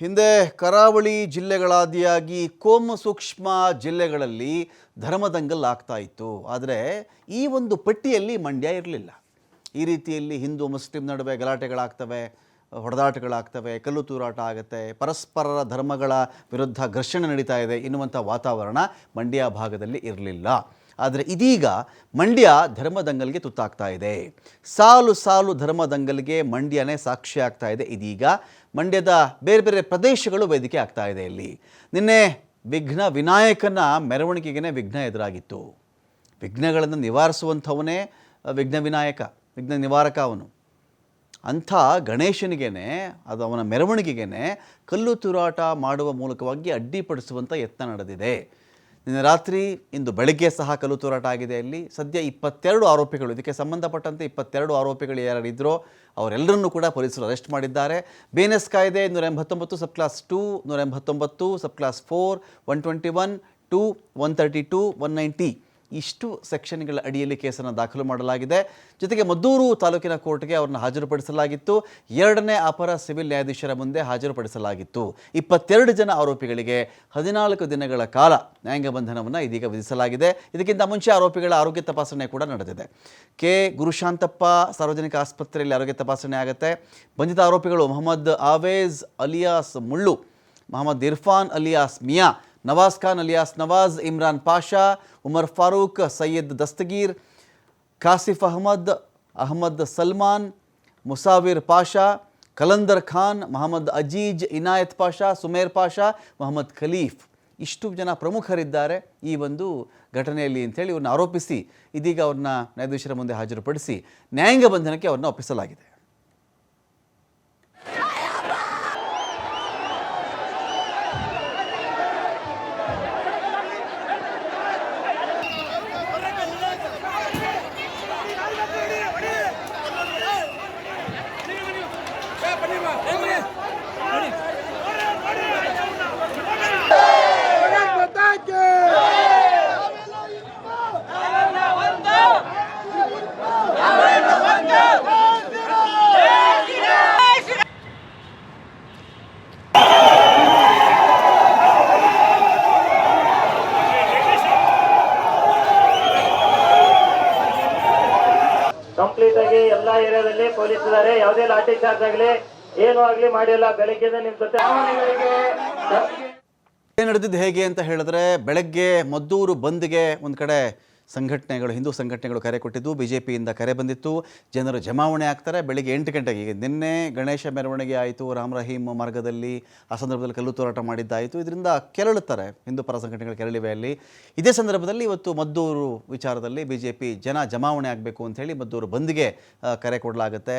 ಹಿಂದೆ ಕರಾವಳಿ ಜಿಲ್ಲೆಗಳಾದಿಯಾಗಿ ಕೋಮ ಸೂಕ್ಷ್ಮ ಜಿಲ್ಲೆಗಳಲ್ಲಿ ಧರ್ಮದಂಗಲ್ ಆಗ್ತಾ ಇತ್ತು. ಆದರೆ ಈ ಒಂದು ಪಟ್ಟಿಯಲ್ಲಿ ಮಂಡ್ಯ ಇರಲಿಲ್ಲ. ಈ ರೀತಿಯಲ್ಲಿ ಹಿಂದೂ, ಮುಸ್ಲಿಂ ನಡುವೆ ಗಲಾಟೆಗಳಾಗ್ತವೆ, ಹೊಡೆದಾಟಗಳಾಗ್ತವೆ, ಕಲ್ಲು ತೂರಾಟ ಆಗುತ್ತೆ, ಪರಸ್ಪರರ ಧರ್ಮಗಳ ವಿರುದ್ಧ ಘರ್ಷಣೆ ನಡೀತಾ ಇದೆ ಎನ್ನುವಂಥ ವಾತಾವರಣ ಮಂಡ್ಯ ಭಾಗದಲ್ಲಿ ಇರಲಿಲ್ಲ. ಆದರೆ ಇದೀಗ ಮಂಡ್ಯ ಧರ್ಮದಂಗಲ್ಗೆ ತುತ್ತಾಗ್ತಾ ಇದೆ. ಸಾಲು ಸಾಲು ಧರ್ಮದಂಗಲ್ಗೆ ಮಂಡ್ಯನೇ ಸಾಕ್ಷಿ ಆಗ್ತಾ ಇದೆ ಇದೀಗ. ಮಂಡ್ಯದ ಬೇರೆ ಬೇರೆ ಪ್ರದೇಶಗಳು ವೇದಿಕೆ ಆಗ್ತಾ ಇದೆ ಇಲ್ಲಿ. ನಿನ್ನೆ ವಿಘ್ನ ವಿನಾಯಕನ ಮೆರವಣಿಗೆಗೆ ವಿಘ್ನ ಎದುರಾಗಿತ್ತು. ವಿಘ್ನಗಳನ್ನು ನಿವಾರಿಸುವಂಥವನೇ ವಿಘ್ನ ವಿನಾಯಕ, ವಿಘ್ನ ನಿವಾರಕ ಅವನು. ಅಂಥ ಗಣೇಶನಿಗೇನೆ, ಅದು ಅವನ ಮೆರವಣಿಗೆಗೇನೆ ಕಲ್ಲು ತೂರಾಟ ಮಾಡುವ ಮೂಲಕವಾಗಿ ಅಡ್ಡಿಪಡಿಸುವಂಥ ಯತ್ನ ನಡೆದಿದೆ. ನಿನ್ನೆ ರಾತ್ರಿ ಇಂದು ಬೆಳಗ್ಗೆ ಸಹ ಕಲ್ಲು ತೂರಾಟ ಆಗಿದೆ ಅಲ್ಲಿ. ಸದ್ಯ ಇಪ್ಪತ್ತೆರಡು ಆರೋಪಿಗಳು, ಇದಕ್ಕೆ ಸಂಬಂಧಪಟ್ಟಂತೆ ಇಪ್ಪತ್ತೆರಡು ಆರೋಪಿಗಳು ಯಾರಿದ್ರೋ ಅವರೆಲ್ಲರನ್ನೂ ಕೂಡ ಪೊಲೀಸರು ಅರೆಸ್ಟ್ ಮಾಡಿದ್ದಾರೆ. ಬೇನೆಸ್ ಕಾಯ್ದೆ ನೂರ ಎಂಬತ್ತೊಂಬತ್ತು ಸಬ್ ಕ್ಲಾಸ್ ಟೂ ನೂರ ಎಂಬತ್ತೊಂಬತ್ತು sub class four, one twenty one, two, one thirty two, one ninety. ಇಷ್ಟು ಸೆಕ್ಷನ್ಗಳ ಅಡಿಯಲ್ಲಿ ಕೇಸನ್ನು ದಾಖಲು ಮಾಡಲಾಗಿದೆ. ಜೊತೆಗೆ ಮದ್ದೂರು ತಾಲೂಕಿನ ಕೋರ್ಟ್ಗೆ ಅವರನ್ನು ಹಾಜರುಪಡಿಸಲಾಗಿತ್ತು. ಎರಡನೇ ಅಪರ ಸಿವಿಲ್ ನ್ಯಾಯಾಧೀಶರ ಮುಂದೆ ಹಾಜರುಪಡಿಸಲಾಗಿತ್ತು. ಇಪ್ಪತ್ತೆರಡು ಜನ ಆರೋಪಿಗಳಿಗೆ ಹದಿನಾಲ್ಕು ದಿನಗಳ ಕಾಲ ನ್ಯಾಯಾಂಗ ಬಂಧನವನ್ನು ಇದೀಗ ವಿಧಿಸಲಾಗಿದೆ. ಇದಕ್ಕಿಂತ ಮುಂಚೆ ಆರೋಪಿಗಳ ಆರೋಗ್ಯ ತಪಾಸಣೆ ಕೂಡ ನಡೆದಿದೆ. ಕೆ. ಗುರುಶಾಂತಪ್ಪ ಸಾರ್ವಜನಿಕ ಆಸ್ಪತ್ರೆಯಲ್ಲಿ ಆರೋಗ್ಯ ತಪಾಸಣೆ ಆಗುತ್ತೆ. ಬಂಧಿತ ಆರೋಪಿಗಳು Mohammed Avez alias Mullu, Mohammed Irfan alias Miya Nawaz Khan alias Nawaz, Imran Pasha, Umar Farooq Syed Dastagir, Kasif Ahmed Ahmed Salman, Musavir Pasha, Kalandar Khan, Mohammed Aziz, Inayat Pasha, Sumer Pasha, Mohammed Khalif. ಇಷ್ಟು ಜನ ಪ್ರಮುಖರಿದ್ದಾರೆ ಈ ಒಂದು ಘಟನೆಯಲ್ಲಿ ಅಂತೇಳಿ ಇವ್ರನ್ನ ಆರೋಪಿಸಿ, ಇದೀಗ ಅವ್ರನ್ನ ನ್ಯಾಯಾಧೀಶರ ಮುಂದೆ ಹಾಜರುಪಡಿಸಿ ನ್ಯಾಯಾಂಗ ಬಂಧನಕ್ಕೆ ಅವ್ರನ್ನ ಒಪ್ಪಿಸಲಾಗಿದೆ. ಕಂಪ್ಲೀಟ್ ಆಗಿ ಎಲ್ಲಾ ಏರಿಯಾದಲ್ಲಿ ಪೊಲೀಸ್ ಇದಾರೆ. ಯಾವುದೇ ಲಾಠಿ ಚಾರ್ಜ್ ಆಗಲಿ, ಏನು ಆಗ್ಲಿ ಮಾಡಿಲ್ಲ. ಬೆಳಿಗ್ಗೆ ನಿಮ್ ಜೊತೆ ನಡೆದಿದ್ದು ಹೇಗೆ ಅಂತ ಹೇಳಿದ್ರೆ, ಬೆಳಗ್ಗೆ ಮದ್ದೂರು ಬಂದ್ಗೆ ಒಂದು ಕಡೆ ಸಂಘಟನೆಗಳು, ಹಿಂದೂ ಸಂಘಟನೆಗಳು ಕರೆ ಕೊಟ್ಟಿದ್ದು ಬಿ ಜೆ ಪಿಯಿಂದ ಕರೆ ಬಂದಿತ್ತು. ಜನರು ಜಮಾವಣೆ ಆಗ್ತಾರೆ. ಬೆಳಿಗ್ಗೆ ಎಂಟು ಗಂಟೆಗೆ ಈಗ ನಿನ್ನೆ ಗಣೇಶ ಮೆರವಣಿಗೆ ಆಯಿತು. ರಾಮ್ ರಹೀಮ್ ಮಾರ್ಗದಲ್ಲಿ ಆ ಸಂದರ್ಭದಲ್ಲಿ ಕಲ್ಲು ತೋರಾಟ ಮಾಡಿದ್ದಾಯಿತು. ಇದರಿಂದ ಕೆರಳುತ್ತಾರೆ ಹಿಂದೂ ಪರ ಸಂಘಟನೆಗಳು ಕೆರಳಿವೆ ಅಲ್ಲಿ. ಇದೇ ಸಂದರ್ಭದಲ್ಲಿ ಇವತ್ತು ಮದ್ದೂರು ವಿಚಾರದಲ್ಲಿ ಬಿ ಜೆ ಪಿ ಜನ ಜಮಾವಣೆ ಆಗಬೇಕು ಅಂಥೇಳಿ ಮದ್ದೂರು ಬಂದ್ಗೆ ಕರೆ ಕೊಡಲಾಗುತ್ತೆ.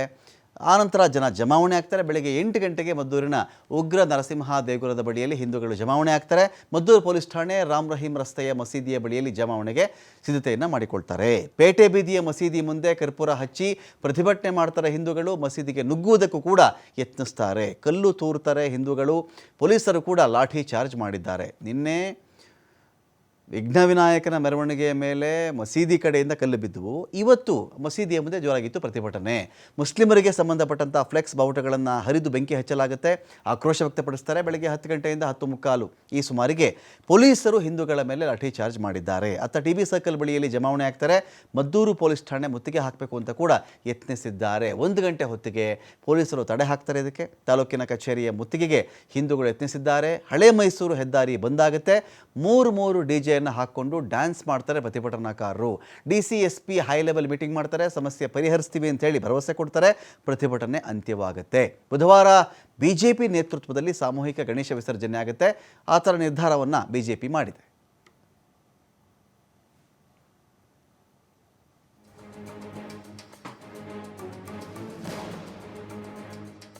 ಆನಂತರ ಜನ ಜಮಾವಣೆ ಆಗ್ತಾರೆ. ಬೆಳಗ್ಗೆ ಎಂಟು ಗಂಟೆಗೆ ಮದ್ದೂರಿನ ಉಗ್ರ ನರಸಿಂಹ ದೇಗುಲದ ಬಳಿಯಲ್ಲಿ ಹಿಂದೂಗಳು ಜಮಾವಣೆ ಆಗ್ತಾರೆ. ಮದ್ದೂರು ಪೊಲೀಸ್ ಠಾಣೆ ರಾಮ್ ರಹೀಂ ರಸ್ತೆಯ ಮಸೀದಿಯ ಬಳಿಯಲ್ಲಿ ಜಮಾವಣೆಗೆ ಸಿದ್ಧತೆಯನ್ನು ಮಾಡಿಕೊಳ್ತಾರೆ. ಪೇಟೆ ಬೀದಿಯ ಮಸೀದಿ ಮುಂದೆ ಕರ್ಪೂರ ಹಚ್ಚಿ ಪ್ರತಿಭಟನೆ ಮಾಡ್ತಾರೆ ಹಿಂದೂಗಳು. ಮಸೀದಿಗೆ ನುಗ್ಗುವುದಕ್ಕೂ ಕೂಡ ಯತ್ನಿಸ್ತಾರೆ. ಕಲ್ಲು ತೂರ್ತಾರೆ ಹಿಂದೂಗಳು. ಪೊಲೀಸರು ಕೂಡ ಲಾಠಿ ಚಾರ್ಜ್ ಮಾಡಿದ್ದಾರೆ. ನಿನ್ನೆ ವಿಘ್ನ ವಿನಾಯಕನ ಮೆರವಣಿಗೆಯ ಮೇಲೆ ಮಸೀದಿ ಕಡೆಯಿಂದ ಕಲ್ಲು ಬಿದ್ದವು. ಇವತ್ತು ಮಸೀದಿಯ ಮುಂದೆ ಜೋರಾಗಿತ್ತು ಪ್ರತಿಭಟನೆ. ಮುಸ್ಲಿಮರಿಗೆ ಸಂಬಂಧಪಟ್ಟಂಥ ಫ್ಲೆಕ್ಸ್ ಬಾವುಟಗಳನ್ನು ಹರಿದು ಬೆಂಕಿ ಹಚ್ಚಲಾಗುತ್ತೆ. ಆಕ್ರೋಶ ವ್ಯಕ್ತಪಡಿಸ್ತಾರೆ. ಬೆಳಗ್ಗೆ ಹತ್ತು ಗಂಟೆಯಿಂದ ಹತ್ತು ಮುಕ್ಕಾಲು ಈ ಸುಮಾರಿಗೆ ಪೊಲೀಸರು ಹಿಂದೂಗಳ ಮೇಲೆ ಲಾಠಿ ಚಾರ್ಜ್ ಮಾಡಿದ್ದಾರೆ. ಅತ್ತ ಟಿ ಬಿ ಸರ್ಕಲ್ ಬಳಿಯಲ್ಲಿ ಜಮಾವಣೆ ಆಗ್ತಾರೆ. ಮದ್ದೂರು ಪೊಲೀಸ್ ಠಾಣೆ ಮುತ್ತಿಗೆ ಹಾಕಬೇಕು ಅಂತ ಕೂಡ ಯತ್ನಿಸಿದ್ದಾರೆ. ಒಂದು ಗಂಟೆ ಹೊತ್ತಿಗೆ ಪೊಲೀಸರು ತಡೆ ಹಾಕ್ತಾರೆ ಇದಕ್ಕೆ. ತಾಲೂಕಿನ ಕಚೇರಿಯ ಮುತ್ತಿಗೆಗೆ ಹಿಂದೂಗಳು ಯತ್ನಿಸಿದ್ದಾರೆ. ಹಳೆ ಮೈಸೂರು ಹೆದ್ದಾರಿ ಬಂದಾಗುತ್ತೆ ಮೂರು ಮೂರು ಡಿ ಜೆಯನ್ನು ಹಾಕ್ಕೊಂಡು ಡ್ಯಾನ್ಸ್ ಮಾಡ್ತಾರೆ ಪ್ರತಿಭಟನಾಕಾರರು D C S P high level meeting ಮಾಡ್ತಾರೆ, ಸಮಸ್ಯೆ ಪರಿಹರಿಸ್ತೀವಿ ಅಂತ ಹೇಳಿ ಭರವಸೆ ಕೊಡ್ತಾರೆ, ಪ್ರತಿಭಟನೆ ಅಂತ್ಯವಾಗುತ್ತೆ. ಬುಧವಾರ ಬಿ ಜೆ ಪಿ ನೇತೃತ್ವದಲ್ಲಿ ಸಾಮೂಹಿಕ ಗಣೇಶ ವಿಸರ್ಜನೆ ಆಗುತ್ತೆ. ಆ ಥರ ನಿರ್ಧಾರವನ್ನು ಬಿ ಮಾಡಿದೆ.